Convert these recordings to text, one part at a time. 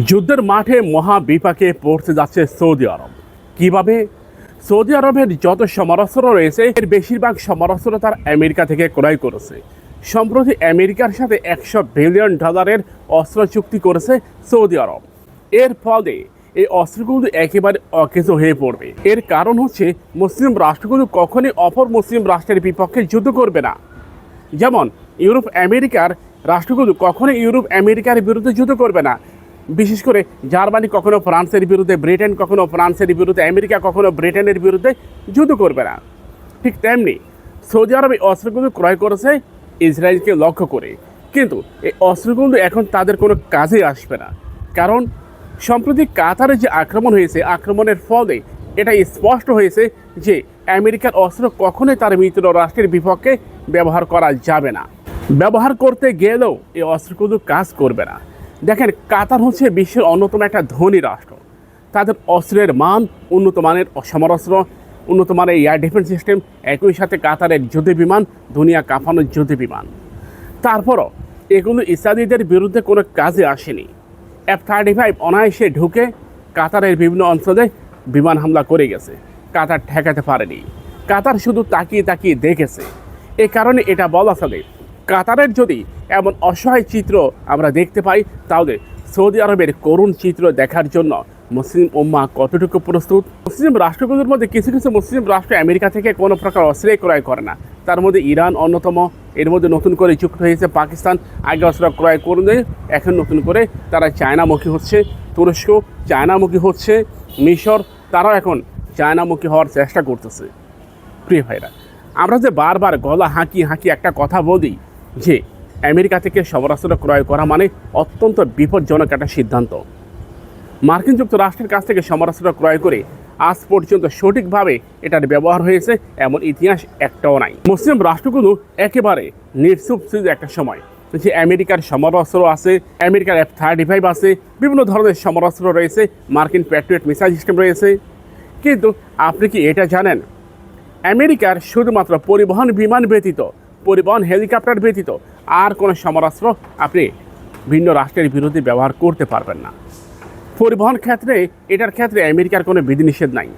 যুদ্ধের মাঠে মহা বিপাকে পড়তে যাচ্ছে সৌদি আরব। কীভাবে? সৌদি আরবের যত সমরাস্ত্র রয়েছে, এর বেশিরভাগ সমরাস্ত্র তার আমেরিকা থেকে ক্রয় করেছে। সম্প্রতি আমেরিকার সাথে একশো বিলিয়ন ডলারের অস্ত্র চুক্তি করেছে সৌদি আরব। এর ফলে এই অস্ত্রগুলো একেবারে অকেজো হয়ে পড়বে। এর কারণ হচ্ছে, মুসলিম রাষ্ট্রগুলো কখনই অপর মুসলিম রাষ্ট্রের বিপক্ষে যুদ্ধ করবে না। যেমন, ইউরোপ আমেরিকার রাষ্ট্রগুলো কখনই ইউরোপ আমেরিকার বিরুদ্ধে যুদ্ধ করবে না। বিশেষ করে জার্মানি কখনো ফ্রান্সের বিরুদ্ধে, ব্রিটেন কখনো ফ্রান্সের বিরুদ্ধে, আমেরিকা কখনো ব্রিটেনের বিরুদ্ধে যুদ্ধ করবে না। ঠিক তেমনি সৌদি আরব এই অস্ত্রগুলো ক্রয় করেছে ইসরায়েলকে লক্ষ্য করে। কিন্তু এই অস্ত্রগুলো এখন তাদের কোনো কাজে আসবে না। কারণ সম্প্রতি কাতারে যে আক্রমণ হয়েছে, আক্রমণের ফলে এটা স্পষ্ট হয়েছে যে আমেরিকার অস্ত্র কখনোই তার মিত্র রাষ্ট্রের বিপক্ষে ব্যবহার করা যাবে না। ব্যবহার করতে গেলেও এই অস্ত্রগুলো কাজ করবে না। দেখেন, কাতার হচ্ছে বিশ্বের অন্যতম একটা ধনী রাষ্ট্র। তাদের অস্ত্রের মান উন্নত মানের সমরাস্ত্র উন্নত মানের এয়ার ডিফেন্স সিস্টেম একই সাথে কাতারের যুদ্ধ বিমান, দুনিয়া কাঁপানোর যুদ্ধ বিমান। তারপরও এগুলো ইসরায়েলিদের বিরুদ্ধে কোনো কাজে আসেনি। এফ থার্টি ফাইভ অনায়াসে ঢুকে কাতারের বিভিন্ন অঞ্চলে বিমান হামলা করে গেছে। কাতার ঠেকাতে পারেনি। কাতার শুধু তাকিয়ে তাকিয়ে দেখেছে। এ কারণে এটা বলা চলে কাতারের যদি এমন অসহায় চিত্র আমরা দেখতে পাই, তাহলে সৌদি আরবের করুণ চিত্র দেখার জন্য মুসলিম উম্মা কতটুকু প্রস্তুত? মুসলিম রাষ্ট্রগুলোর মধ্যে কিছু কিছু মুসলিম রাষ্ট্র আমেরিকা থেকে কোনো প্রকার অস্ত্র ক্রয় করে না। তার মধ্যে ইরান অন্যতম, এর মধ্যে নতুন করে যুক্ত হয়েছে পাকিস্তান। আগে অস্ত্র ক্রয় করে এখন নতুন করে তারা চায়নামুখী হচ্ছে। তুরস্ক চায়নামুখী হচ্ছে। মিশর, তারাও এখন চায়নামুখী হওয়ার চেষ্টা করতেছে। প্রিয় ভাইরা, আমরা যে বারবার গলা হাঁকি হাঁকি একটা কথা বলি যে আমেরিকা থেকে সমরাস্ত্র ক্রয় করা মানে অত্যন্ত বিপজ্জনক একটা সিদ্ধান্ত। মার্কিন যুক্তরাষ্ট্রের কাছ থেকে সমরাস্ত্র ক্রয় করে আজ পর্যন্ত সঠিকভাবে এটার ব্যবহার হয়েছে এমন ইতিহাস একটাও নাই। মুসলিম রাষ্ট্রগুলো একেবারে নির্সুপ ছিল একটা সময়। যে আমেরিকার সমরাস্ত্র আছে, আমেরিকার এফ থার্টি ফাইভ আছে, বিভিন্ন ধরনের সমরাস্ত্র রয়েছে, মার্কিন প্যাট্রিয়ট মিসাইল সিস্টেম রয়েছে। কিন্তু আপনি কি এটা জানেন? আমেরিকার শুধুমাত্র পরিবহন বিমান ব্যতীত পরিবহন হেলিকপ্টার ব্যতীত আর কোনো সমরাস্ত্র আপনি ভিন্ন রাষ্ট্রের বিরুদ্ধে ব্যবহার করতে পারবেন না। পরিবহন ক্ষেত্রে, এটার ক্ষেত্রে আমেরিকার কোনো বিধিনিষেধ নাই।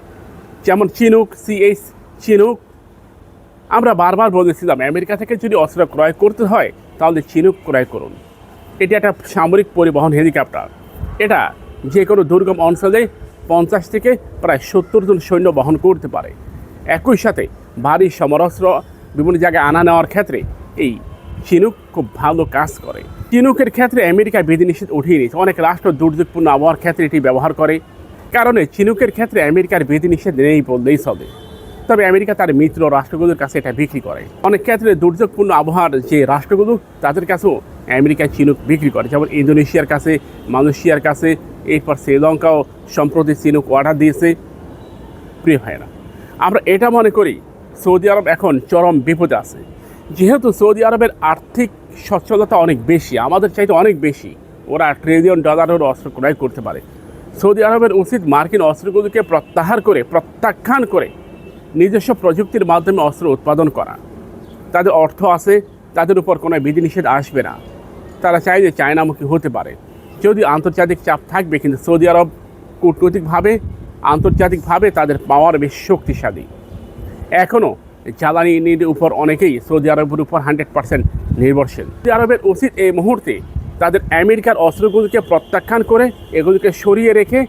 যেমন চিনুক, সিএইচ, চিনুক, আমরা বারবার বলেছিলাম, আমেরিকা থেকে যদি অস্ত্র ক্রয় করতে হয়, তাহলে চিনুক ক্রয় করুন। এটি একটা সামরিক পরিবহন হেলিকপ্টার। এটা যে কোনো দুর্গম অঞ্চলে পঞ্চাশ থেকে প্রায় সত্তর জন সৈন্য বহন করতে পারে। একই সাথে ভারী সমরাস্ত্র বিভিন্ন জায়গায় আনা নেওয়ার ক্ষেত্রে এই চিনুক খুব ভালো কাজ করে। চিনুকের ক্ষেত্রে আমেরিকা বিধিনিষেধ উঠিয়ে নিয়েছে। অনেক রাষ্ট্র দুর্যোগপূর্ণ আবহাওয়ার ক্ষেত্রে এটি ব্যবহার করে। কারণে চিনুকের ক্ষেত্রে আমেরিকার বিধিনিষেধ নেই বললেই চলে। তবে আমেরিকা তার মিত্র রাষ্ট্রগুলোর কাছে এটা বিক্রি করে। অনেক ক্ষেত্রে দুর্যোগপূর্ণ আবহাওয়ার যে রাষ্ট্রগুলো, তাদের কাছেও আমেরিকা চিনুক বিক্রি করে। যেমন ইন্দোনেশিয়ার কাছে, মালয়েশিয়ার কাছে, এরপর শ্রীলঙ্কাও সম্প্রতি চিনুক অর্ডার দিয়েছে। প্রিয় ভাইরা আমরা এটা মনে করি সৌদি আরব এখন চরম বিপদে আছে। যেহেতু সৌদি আরবের আর্থিক সচ্ছলতা অনেক বেশি, আমাদের চাইতে অনেক বেশি, ওরা ট্রিলিয়ন ডলারের অস্ত্র ক্রয় করতে পারে। সৌদি আরবের উচিত মার্কিন অস্ত্রগুলোকে প্রত্যাহার করে, প্রত্যাখ্যান করে নিজস্ব প্রযুক্তির মাধ্যমে অস্ত্র উৎপাদন করা। তাদের অর্থ আছে, তাদের উপর কোনো বিধিনিষেধ আসবে না। তারা চাইলে চায়নামুখী হতে পারে। যদি আন্তর্জাতিক চাপ থাকবে, কিন্তু সৌদি আরব কূটনৈতিকভাবে, আন্তর্জাতিকভাবে তাদের পাওয়ার বেশ শক্তিশালী। এখনও জ্বালানির উপর অনেকেই সৌদি আরবের উপর হান্ড্রেড পার্সেন্ট নির্ভরশীল। সৌদি আরবের উচিত এই মুহূর্তে তাদের আমেরিকার অস্ত্রগুলোকে প্রত্যাখ্যান করে এগুলোকে সরিয়ে রেখে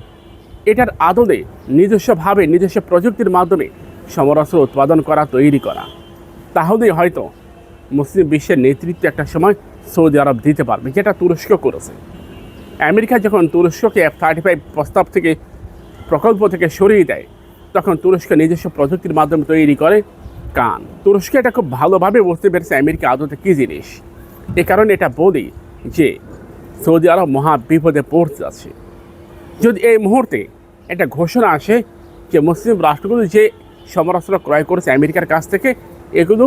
এটার আদলে নিজস্বভাবে নিজস্ব প্রযুক্তির মাধ্যমে সমরাস্ত্র উৎপাদন করা, তৈরি করা। তাহলেই হয়তো মুসলিম বিশ্বের নেতৃত্ব একটা সময় সৌদি আরব দিতে পারবে, যেটা তুরস্ক করেছে। আমেরিকা যখন তুরস্ককে এফ থার্টি ফাইভ প্রস্তাব থেকে, প্রকল্প থেকে সরিয়ে দেয় তখন তুরস্ক নিজস্ব প্রযুক্তির মাধ্যমে তৈরি করে কান। তুরস্ক এটা খুব ভালোভাবে বুঝতে পেরেছে আমেরিকা আদতে কী জিনিস। এ কারণে এটা বলি যে, সৌদি আরব মহা বিপদে পড়তে যাচ্ছে। যদি এই মুহূর্তে একটা ঘোষণা আসে যে মুসলিম রাষ্ট্রগুলো যে সমরাস্ত্র ক্রয় করেছে আমেরিকার কাছ থেকে, এগুলো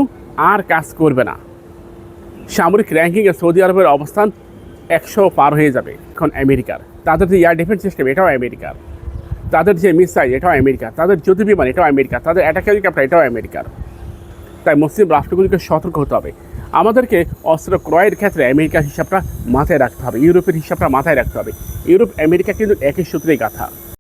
আর কাজ করবে না। সামরিক র্যাঙ্কিংয়ে সৌদি আরবের অবস্থান একশো পার হয়ে যাবে এখন আমেরিকার। তাদের যে এয়ার ডিফেন্স সিস্টেম এটাও আমেরিকার। তাদের যে মিসাইল, এটাও আমেরিকা। তাদের যুদ্ধ বিমান এটাও আমেরিকা। তাদের অ্যাটাক হেলিকপ্টার এটাও আমেরিকার। তাই মুসলিম রাষ্ট্রগুলিকে সতর্ক হতে হবে। আমাদেরকে অস্ত্র ক্রয়ের ক্ষেত্রে আমেরিকার হিসাবটা মাথায় রাখতে হবে। ইউরোপের হিসাবটা মাথায় রাখতে হবে। ইউরোপ আমেরিকা কিন্তু একই সূত্রেই গাথা।